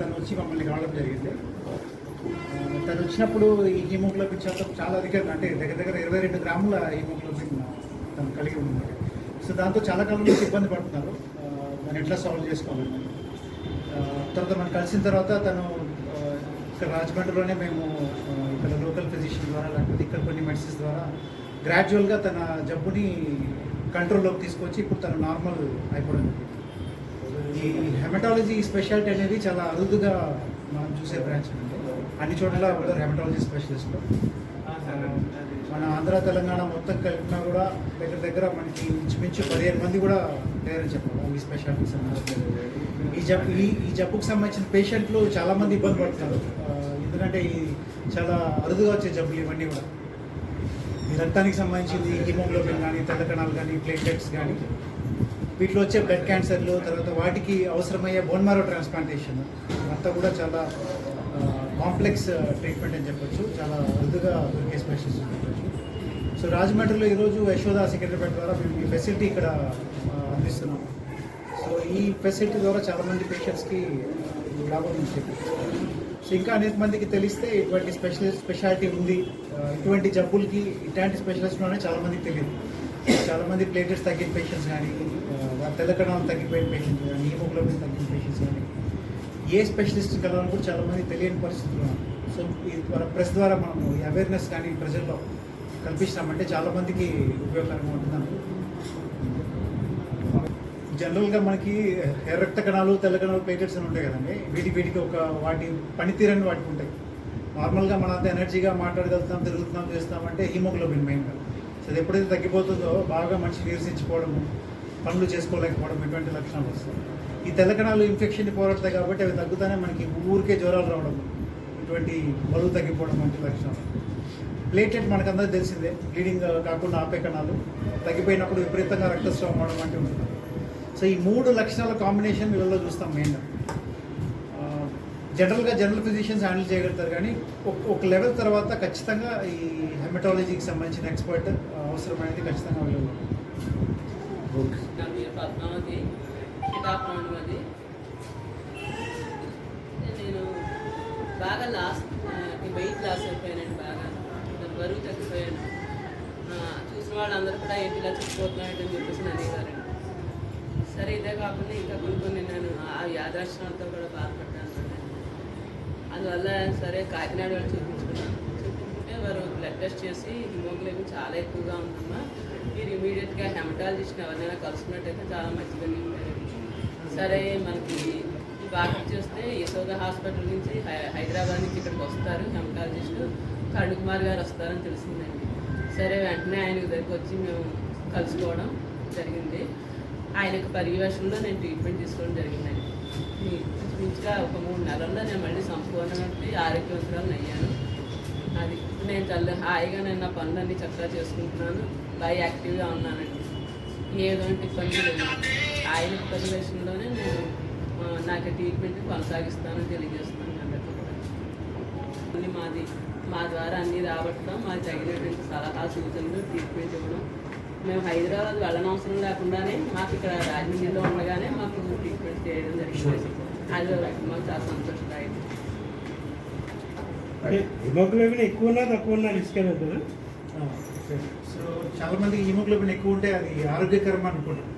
తను వచ్చి మమ్మల్ని రావడం జరిగింది. తను వచ్చినప్పుడు ఈ హీమోగ్లోబిన్ శాతం చాలా అధికంగా అంటే దగ్గర దగ్గర ఇరవై రెండు గ్రాముల హీమోగ్లోబిన్ తను కలిగి ఉంది సో దాంతో చాలా కాలం నుంచి ఇబ్బంది పడుతున్నారు. మనం దాన్ని ఎట్లా సాల్వ్ చేసుకోవాలని. తర్వాత మనం కలిసిన తర్వాత తను ఇక్కడ రాజమండ్రిలోనే మేము ఇక్కడ లోకల్ ఫిజిషియన్ ద్వారా లేకపోతే ఇక్కడ కొన్ని మెడిసిన్స్ ద్వారా గ్రాడ్యువల్గా తన జబ్బుని కంట్రోల్లోకి తీసుకొచ్చి ఇప్పుడు తను నార్మల్ అయిపోవడం జరిగింది. ఈ హెమటాలజీ స్పెషాలిటీ అనేది చాలా అరుదుగా మనం చూసే బ్రాంచ్ అండి. అన్ని చోట్ల ఉంటారు హెమటాలజీ స్పెషలిస్ట్ మన ఆంధ్ర తెలంగాణ మొత్తం కలిపినా కూడా దగ్గర దగ్గర మనకి ఇంచుమించు పదిహేను మంది కూడా లేరని చెప్పాలి. ఈ స్పెషాలిటీస్ ఈ జబ్బు ఈ ఈ జబ్బుకు సంబంధించిన పేషెంట్లు చాలా మంది ఇబ్బంది పడుతున్నారు. ఎందుకంటే ఈ చాలా అరుదుగా వచ్చే జబ్బులు ఇవన్నీ కూడా. ఈ రక్తానికి సంబంధించింది హిమోగ్లోబిన్ కానీ తెల్ల కణాలు కానీ ప్లేటెట్స్ కానీ వీటిలో వచ్చే బ్లడ్ క్యాన్సర్లు తర్వాత వాటికి అవసరమయ్యే బోన్ మారో ట్రాన్స్ప్లాంటేషన్ అంతా కూడా చాలా కాంప్లెక్స్ ట్రీట్మెంట్ అని చెప్పొచ్చు. చాలా అరుదుగా దొరికే స్పెషలిస్ట్ చెప్పొచ్చు. సో రాజమండ్రిలో ఈరోజు యశోద సెక్రటరీ ద్వారా మేము ఈ ఫెసిలిటీ ఇక్కడ అందిస్తున్నాం సో ఈ ఫెసిలిటీ ద్వారా చాలామంది పేషెంట్స్కి లాభం ఉంటుంది సో ఇంకా అనేక మందికి తెలిస్తే ఇటువంటి స్పెషలిస్ట్ స్పెషాలిటీ ఉంది. ఇటువంటి జబ్బులకి ఇట్లాంటి స్పెషలిస్ట్లోనే చాలామందికి తెలియదు. చాలామంది ప్లేటెట్స్ తగ్గిన పేషెంట్స్ కానీ ఆ, తెల్ల కణాలు తగ్గిపోయిన పేషెంట్స్ కానీ హీమోగ్లోబిన్ తగ్గిన పేషెంట్స్ కానీ ఏ స్పెషలిస్ట్ కలవాలని కూడా చాలామంది తెలియని పరిస్థితులు సో ఈ ద్వారా ప్రెస్ ద్వారా మనము ఈ అవేర్నెస్ కానీ ప్రజల్లో కల్పిస్తామంటే చాలామందికి ఉపయోగకరంగా ఉంటుందని జనరల్గా మనకి ఎర్రక్త కణాలు తెల్ల కణాలు ప్లేటెట్స్ అని ఉంటాయి కదండి. వీటి వీటికి ఒక వాటి పనితీరని వాటికి ఉంటాయి. నార్మల్గా మన అంత ఎనర్జీగా మాట్లాడగలుగుతాం తిరుగుతున్నాం చేస్తామంటే హీమోగ్లోబిన్ మెయిన్గా అది ఎప్పుడైతే తగ్గిపోతుందో బాగా మనిషి నీరసించిపోవడము పనులు చేసుకోలేకపోవడం ఇటువంటి లక్షణాలు వస్తాయి. ఈ తెలకణాలు ఇన్ఫెక్షన్ పోరాడతాయి కాబట్టి అవి తగ్గుతానే మనకి ఊరికే జ్వరాలు రావడం ఇటువంటి బరువు తగ్గిపోవడం వంటి లక్షణాలు. ప్లేటెట్ మనకందరికీ తెలిసిందే బ్లీడింగ్ కాకుండా ఆపే కణాలు తగ్గిపోయినప్పుడు విపరీతంగా రక్తస్రావం అవడం వంటివి ఉంటుంది సో ఈ మూడు లక్షణాల కాంబినేషన్ వీళ్ళలో చూస్తాం మెయిన్గా. జనరల్గా జనరల్ ఫిజిషియన్స్ హ్యాండిల్ చేయగలుగుతారు కానీ ఒక- ఒక లెవెల్ తర్వాత ఖచ్చితంగా ఈ హెమటాలజీకి సంబంధించిన ఎక్స్పర్ట్ అవసరమైనది ఖచ్చితంగా అవైలబుల్. అది నేను బాగా లాస్ట్ వెయిట్ లాస్ అయిపోయానండి బాగా. బరువు తగ్గిపోయాను. ఆ, చూసిన వాళ్ళందరూ కూడా ఏంటి ఇలా చచ్చిపోతున్నాయంటే అని చెప్పేసి అనేవారండి సరే ఇదే కాకుండా ఇంకా కొన్ని కొన్ని నేను ఆ యాదాశ్రమాలతో కూడా బాధపడ్డాను. అందువల్ల సరే కాకినాడ వాళ్ళు చూపించుకున్నాను చూపించుకుంటే వారు బ్లడ్ టెస్ట్ చేసి హిమోగ్లోబిన్ చాలా ఎక్కువగా ఉందమ్మా. మీరు ఇమీడియట్గా హెమటాలజిస్ట్ని ఎవరినైనా కలుసుకున్నట్టయితే చాలా మంచిదని సరే మనకి ఈ బాగా చేస్తే యశోద హాస్పిటల్ నుంచి హై- హైదరాబాద్ నుంచి ఇక్కడికి వస్తారు హెమటాలజిస్ట్ కరుణ్ కుమార్ గారు వస్తారని తెలిసిందండి. సరే వెంటనే ఆయన దగ్గరికి వచ్చి మేము కలుసుకోవడం జరిగింది. ఆయనకు పర్యవేక్షణలో నేను ట్రీట్మెంట్ తీసుకోవడం జరిగిందండి. మంచిగా ఒక మూడు నెలల్లో నేను మళ్ళీ సంపూర్ణమైన ఆరోగ్యవంతురాలను అయ్యాను. అది నేను చాలా హాయిగా నేను నా పనులన్నీ చక్కగా చేసుకుంటున్నాను. బాగా యాక్టివ్గా ఉన్నానండి. ఏదోంటి ఇబ్బంది లేదు. ఆయన పర్యవేక్షణలోనే నేను నాకు ట్రీట్మెంట్ కొనసాగిస్తానని తెలియజేస్తున్నాను అందరికీ కూడా మాది మా ద్వారా అన్నీ రాబట్టడం మాకు తగినటువంటి సలహా సూచనలు ట్రీట్మెంట్ ఇవ్వడం. మేము హైదరాబాద్ వెళ్ళనవసరం లేకుండానే మాకు ఇక్కడ రాజమండ్రిలో ఉండగానే మాకు ట్రీట్మెంట్ మాకు చాలా సంతోషదాయకం హిమోగ్లోబిన్ ఎక్కువ ఉన్నా తక్కువ ఉన్నా రిస్క్ అవుతుందా సో చాలా మంది హిమోగ్లోబిన్ ఎక్కువ ఉంటే అది ఆరోగ్యకరం అనుకుంటారు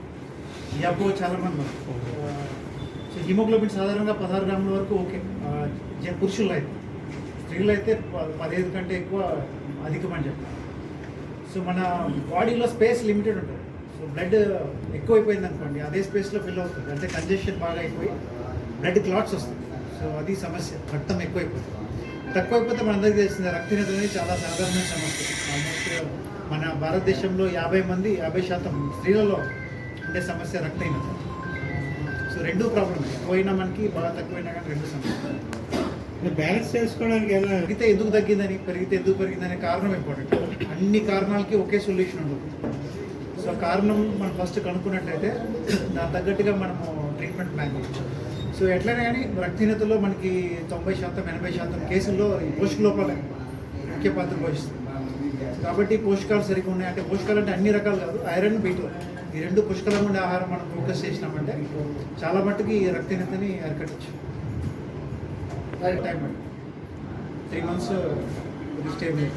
ఈ జబ్బు చాలా మంది. సో హిమోగ్లోబిన్ సాధారణంగా పదహారు గ్రాముల వరకు ఓకే. పురుషుల్లో అయితే. స్త్రీలు అయితే ప- పదిహేను కంటే ఎక్కువ అధికం అని చెప్తారు సో మన బాడీలో స్పేస్ లిమిటెడ్ ఉంటుంది. బ్లడ్ ఎక్కువైపోయింది అనుకోండి అదే స్పేస్లో ఫిల్ అవుతుంది. అంటే కంజెషన్ బాగా అయిపోయి బ్లడ్ క్లాట్స్ వస్తుంది సో అది సమస్య. రక్తం ఎక్కువైపోతుంది. తక్కువైపోతే మనందరికీ తెలిసింది రక్తహీనత అనేది చాలా సాధారణమైన సమస్య. ఆల్మోస్ట్ మన భారతదేశంలో యాభై మంది యాభై శాతం స్త్రీలలో ఉండే సమస్య రక్తహీనత. సో రెండు ప్రాబ్లమ్ ఎక్కువైనా మనకి బాగా తక్కువైనా కానీ రెండు సమస్య. బ్యాలెన్స్ చేసుకోవడానికి ఏమైనా పెరిగితే ఎందుకు తగ్గిందని పెరిగితే ఎందుకు పెరిగిందనే కారణం ఇంపార్టెంట్ అన్ని కారణాలకి ఒకే సొల్యూషన్ ఉండదు. సో కారణం మనం ఫస్ట్ కనుక్కున్నట్టయితే దాని తగ్గట్టుగా మనము ట్రీట్మెంట్ ప్లాన్ చేయొచ్చు. సో ఎట్లనే కానీ రక్తహీనతలో మనకి తొంభై శాతం ఎనభై శాతం కేసుల్లో ఈ పోషక లోపాలే ముఖ్య పాత్ర పోషిస్తుంది. కాబట్టి పోషకాలు సరిగ్గా ఉన్నాయి. అంటే పోషకాలు అంటే అన్ని రకాలు కాదు ఐరన్ బీటు ఈ రెండు పుష్కలంగా ఉండే ఆహారం మనం ఫోకస్ చేసినామంటే చాలా మట్టుకి ఈ రక్తహీనతని అరికట్టచ్చు. Time three months stable